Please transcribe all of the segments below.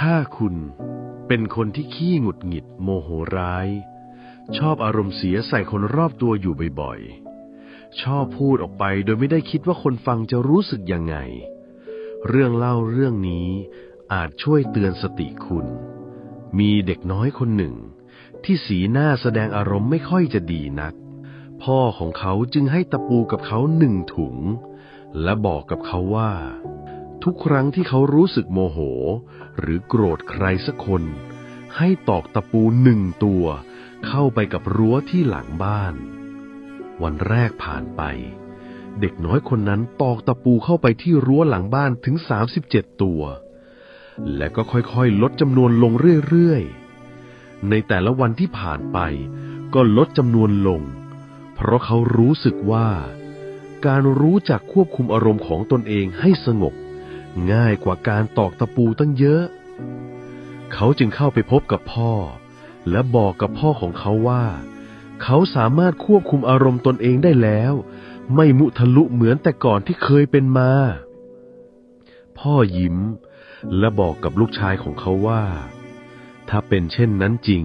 ถ้าคุณเป็นคนที่ขี้หงุดหงิดโมโหร้าย ชอบอารมณ์เสียใส่คนรอบตัวอยู่บ่อยๆ ชอบพูดออกไปโดยไม่ได้คิดว่าคนฟังจะรู้สึกยังไง เรื่องเล่าเรื่องนี้อาจช่วยเตือนสติคุณ มีเด็กน้อยคนหนึ่ง ที่สีหน้าแสดงอารมณ์ไม่ค่อยจะดีนัก พ่อของเขาจึงให้ตะปูกับเขาหนึ่งถุง และบอกกับเขาว่า ทุกครั้งที่เขารู้สึกโมโห หรือโกรธใครสักคน ให้ตอกตะปูหนึ่งตัว เข้าไปกับรั้วที่หลังบ้าน วันแรกผ่านไป เด็กน้อยคนนั้นตอกตะปูเข้าไปที่รั้วหลังบ้านถึง 37 ตัว และก็ค่อยๆ ลดจำนวนลงเรื่อยๆ ในแต่ละวันที่ผ่านไป ก็ลดจำนวนลง เพราะเขารู้สึกว่าการรู้จักควบคุมอารมณ์ของตนเองให้สงบ ง่ายกว่าการตอกตะปูตั้งเยอะ เขาจึงเข้าไปพบกับพ่อ และบอกกับพ่อของเขาว่า เขาสามารถควบคุมอารมณ์ตนเองได้แล้ว ไม่มุทะลุเหมือนแต่ก่อนที่เคยเป็นมา พ่อยิ้ม และบอกกับลูกชายของเขาว่า ถ้าเป็นเช่นนั้นจริง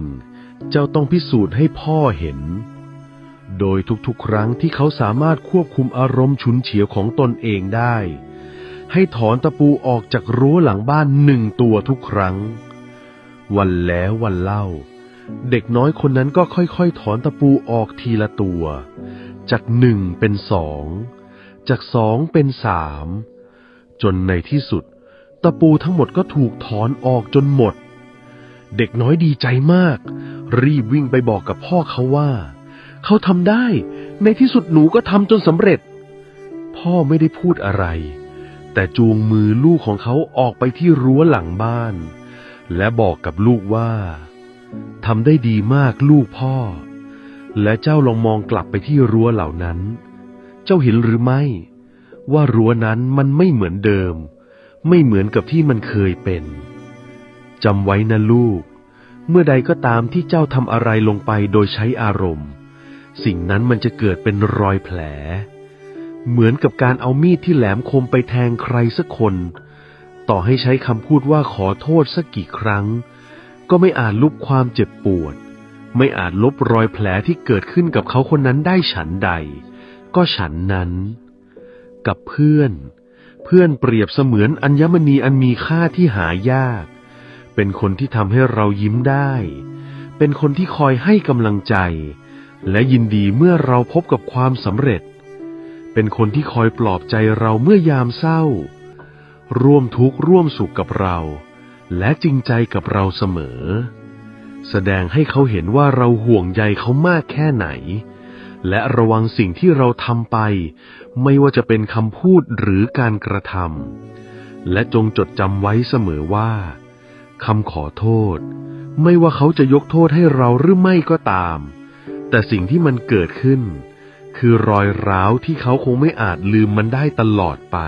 เจ้าต้องพิสูจน์ให้พ่อเห็นโดยทุกๆ ครั้งที่เขาสามารถควบคุมอารมณ์ฉุนเฉียวของตนเองได้ ให้ถอนตะปูออกจากรั้วหลังบ้านหนึ่งตัวทุกครั้ง วันแล้ววันเล่า เด็กน้อยคนนั้นก็ค่อยๆ ถอนตะปูออกทีละตัว จากหนึ่งเป็นสอง จากสองเป็นสาม จนในที่สุด ตะปูทั้งหมดก็ถูกถอนออกจนหมด เด็กน้อยดีใจมาก รีบวิ่งไปบอกกับพ่อเขาว่า เขาทำได้ ในที่สุดหนูก็ทำจนสำเร็จ พ่อไม่ได้พูดอะไร แต่จูงมือลูกของเขาออกไปที่รั้วหลังบ้าน และบอกกับลูกว่าทำได้ดีมากลูกพ่อ และเจ้าลองมองกลับไปที่รั้วเหล่านั้น เจ้าเห็นหรือไม่ ว่ารั้วนั้นมันไม่เหมือนเดิม ไม่เหมือนกับที่มันเคยเป็นจำไว้นะลูก เมื่อใดก็ตามที่เจ้าทำอะไรลงไปโดยใช้อารมณ์ สิ่งนั้นมันจะเกิดเป็นรอยแผล เหมือนกับการเอามีดที่แหลมคมไปแทงใครสักคน ต่อให้ใช้คำพูดว่าขอโทษสักกี่ครั้ง ก็ไม่อาจลบความเจ็บปวด ไม่อาจลบรอยแผลที่เกิดขึ้นกับเขาคนนั้นได้ฉันใด ก็ฉันนั้น กับเพื่อน เพื่อนเปรียบเสมือนอัญมณีอันมีค่าที่หายาก เป็นคนที่ทำให้เรายิ้มได้ เป็นคนที่คอยให้กำลังใจ และยินดีเมื่อเราพบกับความสำเร็จ เป็นคนที่คอยปลอบใจเราเมื่อยามเศร้า ร่วมทุกข์ร่วมสุขกับเรา และจริงใจกับเราเสมอ แสดงให้เขาเห็นว่าเราห่วงใยเขามากแค่ไหน และระวังสิ่งที่เราทำไป ไม่ว่าจะเป็นคำพูดหรือการกระทำและจงจดจำไว้เสมอว่าคำขอโทษ ไม่ว่าเขาจะยกโทษให้เราหรือไม่ก็ตาม แต่สิ่งที่มันเกิดขึ้น คือรอยร้าวที่เขาคงไม่อาจลืมมันได้ตลอดไป